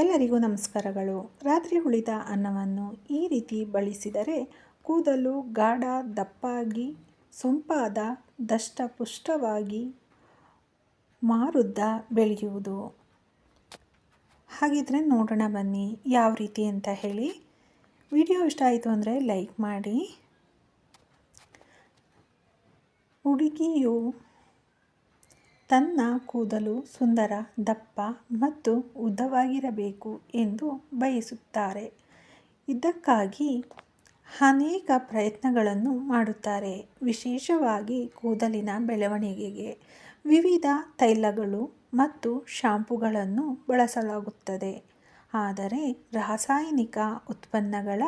ಎಲ್ಲರಿಗೂ ನಮಸ್ಕಾರಗಳು. ರಾತ್ರಿ ಉಳಿದ ಅನ್ನವನ್ನು ಈ ರೀತಿ ಬಳಸಿದರೆ ಕೂದಲು ಗಾಢ, ದಪ್ಪಾಗಿ, ಸೊಂಪಾದ, ದಷ್ಟಪುಷ್ಟವಾಗಿ ಮಾರುದ್ದ ಬೆಳೆಯುವುದು. ಹಾಗಿದ್ರೆ ನೋಡೋಣ ಬನ್ನಿ ಯಾವ ರೀತಿ ಅಂತ ಹೇಳಿ. ವಿಡಿಯೋ ಇಷ್ಟ ಆಯಿತು ಅಂದರೆ ಲೈಕ್ ಮಾಡಿ. ಹುಡುಗಿಯು ತನ್ನ ಕೂದಲು ಸುಂದರ, ದಪ್ಪ ಮತ್ತು ಉದ್ದವಾಗಿರಬೇಕು ಎಂದು ಬಯಸುತ್ತಾರೆ. ಇದಕ್ಕಾಗಿ ಅನೇಕ ಪ್ರಯತ್ನಗಳನ್ನು ಮಾಡುತ್ತಾರೆ. ವಿಶೇಷವಾಗಿ ಕೂದಲಿನ ಬೆಳವಣಿಗೆಗೆ ವಿವಿಧ ತೈಲಗಳು ಮತ್ತು ಶಾಂಪುಗಳನ್ನು ಬಳಸಲಾಗುತ್ತದೆ. ಆದರೆ ರಾಸಾಯನಿಕ ಉತ್ಪನ್ನಗಳ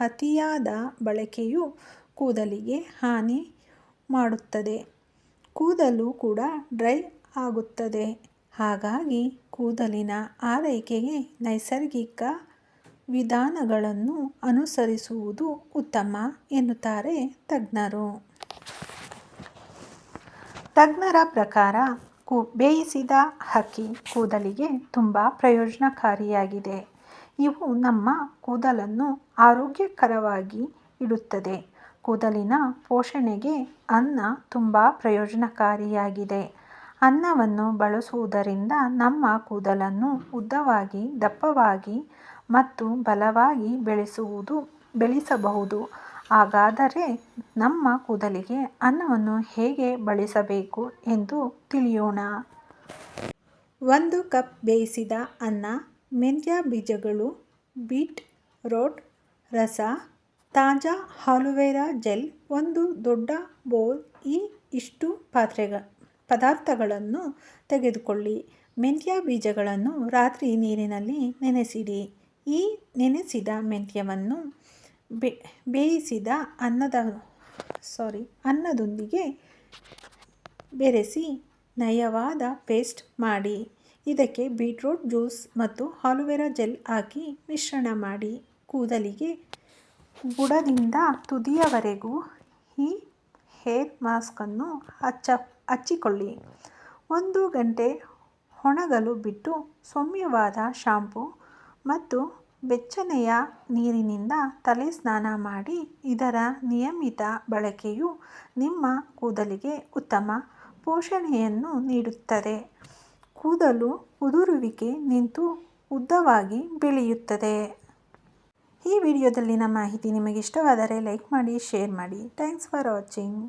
ಅತಿಯಾದ ಬಳಕೆಯು ಕೂದಲಿಗೆ ಹಾನಿ ಮಾಡುತ್ತದೆ. ಕೂದಲು ಕೂಡ ಡ್ರೈ ಆಗುತ್ತದೆ. ಹಾಗಾಗಿ ಕೂದಲಿನ ಆರೈಕೆಗೆ ನೈಸರ್ಗಿಕ ವಿಧಾನಗಳನ್ನು ಅನುಸರಿಸುವುದು ಉತ್ತಮ ಎನ್ನುತ್ತಾರೆ ತಜ್ಞರು. ತಜ್ಞರ ಪ್ರಕಾರ ಕೂ, ಬೇಯಿಸಿದ ಹಕ್ಕಿ ಕೂದಲಿಗೆ ತುಂಬ ಪ್ರಯೋಜನಕಾರಿಯಾಗಿದೆ. ಇವು ನಮ್ಮ ಕೂದಲನ್ನು ಆರೋಗ್ಯಕರವಾಗಿ ಇಡುತ್ತದೆ. ಕೂದಲಿನ ಪೋಷಣೆಗೆ ಅನ್ನ ತುಂಬ ಪ್ರಯೋಜನಕಾರಿಯಾಗಿದೆ. ಅನ್ನವನ್ನು ಬಳಸುವುದರಿಂದ ನಮ್ಮ ಕೂದಲನ್ನು ಉದ್ದವಾಗಿ, ದಪ್ಪವಾಗಿ ಮತ್ತು ಬಲವಾಗಿ ಬೆಳೆಸುವುದು, ಬೆಳೆಸಬಹುದು. ಹಾಗಾದರೆ ನಮ್ಮ ಕೂದಲಿಗೆ ಅನ್ನವನ್ನು ಹೇಗೆ ಬಳಸಬೇಕು ಎಂದು ತಿಳಿಯೋಣ. ಒಂದು ಕಪ್ ಬೇಯಿಸಿದ ಅನ್ನ, ಮೆಂತ್ಯ ಬೀಜಗಳು ಬೀಟ್ ರೋಟ್ ರಸ ತಾಜಾ ಹಾಲುವೇರಾ ಜೆಲ್, ಒಂದು ದೊಡ್ಡ ಬೌಲ್, ಈ ಇಷ್ಟು ಪಾತ್ರೆಗ, ಪದಾರ್ಥಗಳನ್ನು ತೆಗೆದುಕೊಳ್ಳಿ. ಮೆಂತ್ಯ ಬೀಜಗಳನ್ನು ರಾತ್ರಿ ನೀರಿನಲ್ಲಿ ನೆನೆಸಿಡಿ. ಈ ನೆನೆಸಿದ ಮೆಂತ್ಯವನ್ನು ಬೆ, ಬೇಯಿಸಿದ ಅನ್ನದ ಸಾರಿ ಅನ್ನದೊಂದಿಗೆ ಬೆರೆಸಿ ನಯವಾದ ಪೇಸ್ಟ್ ಮಾಡಿ. ಇದಕ್ಕೆ ಬೀಟ್ರೂಟ್ ಜ್ಯೂಸ್ ಮತ್ತು ಹಾಲುವೇರಾ ಜೆಲ್ ಹಾಕಿ ಮಿಶ್ರಣ ಮಾಡಿ. ಕೂದಲಿಗೆ ಬುಡದಿಂದ ತುದಿಯವರೆಗೂ ಈ ಹೇರ್ ಮಾಸ್ಕನ್ನು ಹಚ್ಚ, ಹಚ್ಚಿಕೊಳ್ಳಿ. ಒಂದು ಗಂಟೆ ಒಣಗಲು ಬಿಟ್ಟು ಸೌಮ್ಯವಾದ ಶಾಂಪೂ ಮತ್ತು ಬೆಚ್ಚನೆಯ ನೀರಿನಿಂದ ತಲೆ ಸ್ನಾನ ಮಾಡಿ, ಇದರ ನಿಯಮಿತ ಬಳಕೆಯು ನಿಮ್ಮ ಕೂದಲಿಗೆ ಉತ್ತಮ ಪೋಷಣೆಯನ್ನು ನೀಡುತ್ತದೆ. ಕೂದಲು ಉದುರುವಿಕೆ ನಿಂತು ಉದ್ದವಾಗಿ ಬೆಳೆಯುತ್ತದೆ. ವಿಡಿಯೋದಲ್ಲಿನ ಮಾಹಿತಿ ನಿಮಗೆ ಇಷ್ಟವಾದರೆ ಲೈಕ್ ಮಾಡಿ ಶೇರ್ ಮಾಡಿ. Thanks for watching